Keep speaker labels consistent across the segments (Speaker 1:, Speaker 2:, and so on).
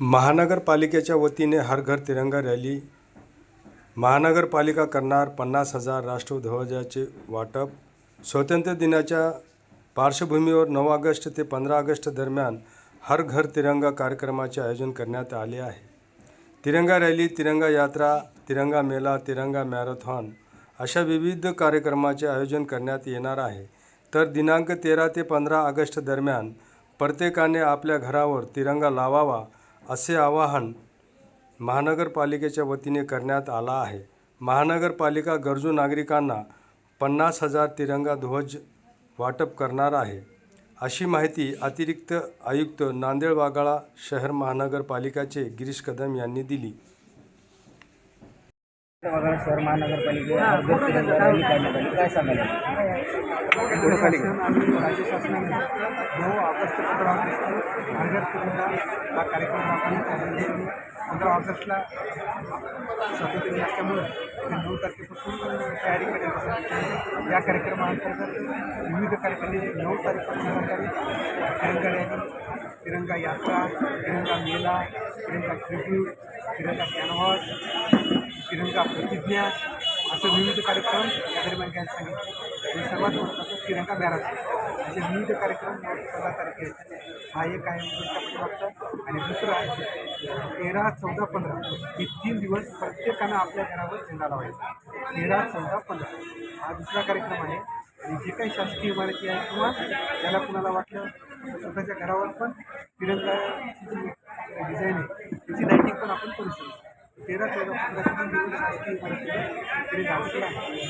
Speaker 1: महानगरपालिकेच्या वतीने हर घर तिरंगा रॅली महानगरपालिका करणार पन्नास हजार राष्ट्रध्वजाचे वाटप स्वातंत्र्य दिनाच्या पार्श्वभूमीवर नऊ ऑगस्ट ते पंधरा ऑगस्ट दरम्यान हर घर तिरंगा कार्यक्रमाचे आयोजन करण्यात आले आहे. तिरंगा रॅली तिरंगा यात्रा तिरंगा मेला तिरंगा मॅरेथॉन अशा विविध कार्यक्रमाचे आयोजन करण्यात येणार आहे. तर दिनांक तेरा ते पंधरा ऑगस्ट दरम्यान प्रत्येकाने आपल्या घरावर तिरंगा लावावा असे आवाहन महानगरपालिकेच्या वतीने करण्यात आला आहे. महानगरपालिका गरजू नागरिकांना पन्नास हजार तिरंगा ध्वज वाटप करणार आहे. अशी माहिती अतिरिक्त आयुक्त नांदेड वाघाळा शहर महानगरपालिकाचे गिरीश कदम यांनी दिली.
Speaker 2: वगैरे शहर तिरंगा रॅली काढण्यात आली काय
Speaker 3: खाली राज्य शासनाने नऊ ऑगस्ट पंधरा ऑगस्ट हरघर तिरंगा हा कार्यक्रम राबवण्यात पंधरा ऑगस्टला स्वातंत्र्य दिन असल्यामुळं ते नऊ तारखेपासून तयारी करण्यात या कार्यक्रमाअंतर्गत विविध कार्यक्रम नऊ तारीखपासून तिरंगा रॅली तिरंगा यात्रा तिरंगा मेला तिरंगा ट्रिब्यूट तिरंगा कॅनव्हास श्रीलंका प्रतिज्ञा असं विविध कार्यक्रम या दरम्यान घ्यायला सांगितले. आणि सर्वात महत्त्वाचं श्रीलंका मॅरेथॉन असे विविध कार्यक्रम या पंधरा तारखेला हा एक आहे मुंबईच्या पाठीमागचा आणि दुसरा तेरा चौदा पंधरा हे तीन दिवस प्रत्येकानं आपल्या घरावर झेंडा लावायचा. तेरा चौदा पंधरा हा दुसरा कार्यक्रम आहे. आणि जे काही शासकीय इमारती आहे किंवा ज्याला कुणाला वाटलं स्वतःच्या घरावर पण तिरंगाची जी डिझाईन आहे त्याची लाईटिंग पण आपण करू शकतो तेरा चौदा पंधरा तीन दिवस शासकीय इमारतीने तिरंगा असला आहे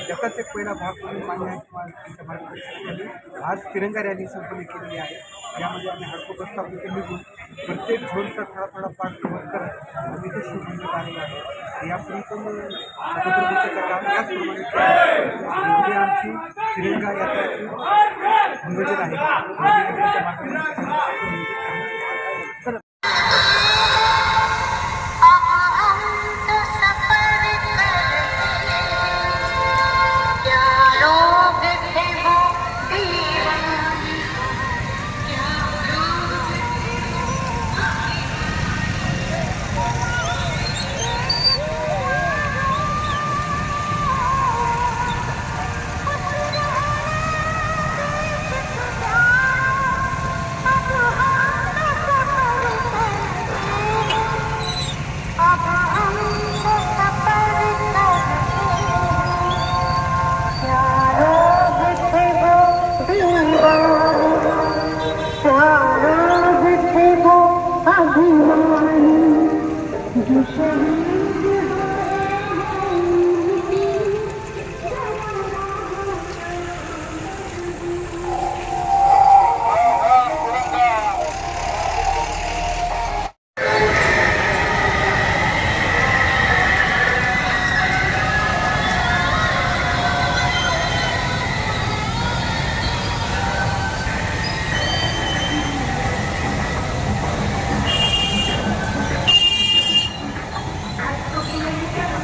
Speaker 3: जगाचा एक पहिला भाग म्हणून मान्य आहे किंवा त्यांच्या मार्गदर्शनाखाली आज तिरंगा रॅली संपन्न केलेली आहे. यामध्ये आम्ही हडको प्रस्ताव तिथे निघून प्रत्येक झोनचा थोडा थोडा पाठ कव्हर करत आम्ही ते शिवभूमीत आलेलो आहे यापूर्वी पण याचप्रमाणे आमची तिरंगा यात्राची नियोजन आहे.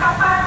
Speaker 3: Bye-bye.